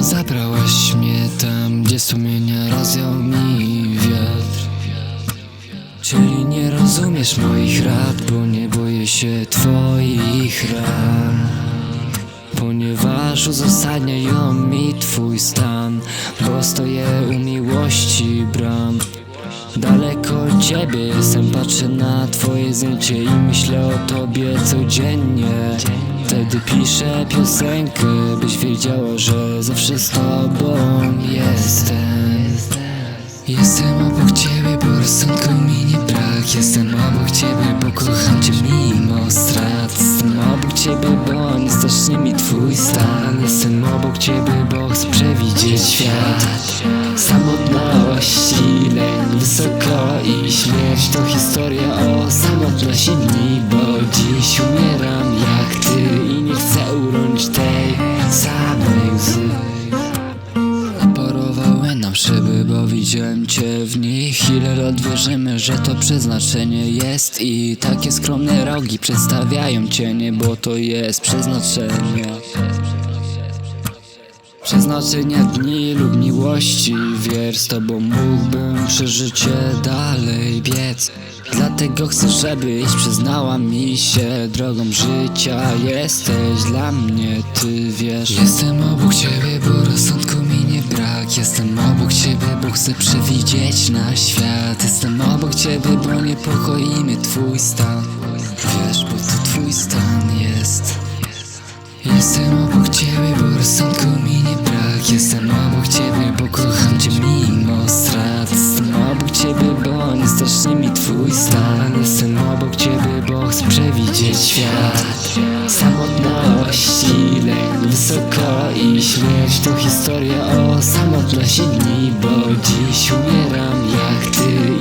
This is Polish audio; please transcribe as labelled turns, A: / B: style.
A: Zawiodłaś mnie tam, gdzie sumienia rozjął mi wiatr. Czyli nie rozumiesz moich rad, bo nie boję się twoich ran. Ponieważ uzasadniają mi twój stan Bo stoję u miłości bram. Daleko od ciebie jestem, patrzę na twoje zdjęcie I myślę o tobie codziennie Wtedy piszę piosenkę, byś wiedziała, że zawsze z tobą jestem. Jestem obok ciebie, bo rozsądku mi nie brak. Jestem obok ciebie, bo kocham cię mimo strat. Jestem obok ciebie, bo nie strasznie mi twój stan. Jestem obok ciebie, bo chcę przewidzieć świat. Samotności, lęk wysoko i śmierć To historia o samotności dni Bo dziś umieram widziałem cię w nich Ile lat wierzymy, że to przeznaczenie jest. I takie skromne rogi przedstawiają cienie Bo to jest przeznaczenie. Przeznaczenia dni lub miłości Wier z tobą mógłbym przeżycie dalej biec. Dlatego chcę, żebyś przyznała mi się Drogą życia jesteś dla mnie, ty wiesz. Jestem obok ciebie, bo rozsądku brak Jestem obok ciebie, bo chcę przewidzieć na świat. Jestem obok ciebie, bo niepokoi mnie twój stan. Wiesz, bo to twój stan jest. Jestem obok ciebie, bo rozsądku mi nie brak. Jestem obok ciebie, bo kocham cię mimo strat. Jestem obok ciebie, bo nie strasznie mi twój stan. Jestem obok ciebie, bo chcę przewidzieć świat. Samotności, lęk wysoko i śmierć To historia o samotności dni Bo dziś umieram jak ty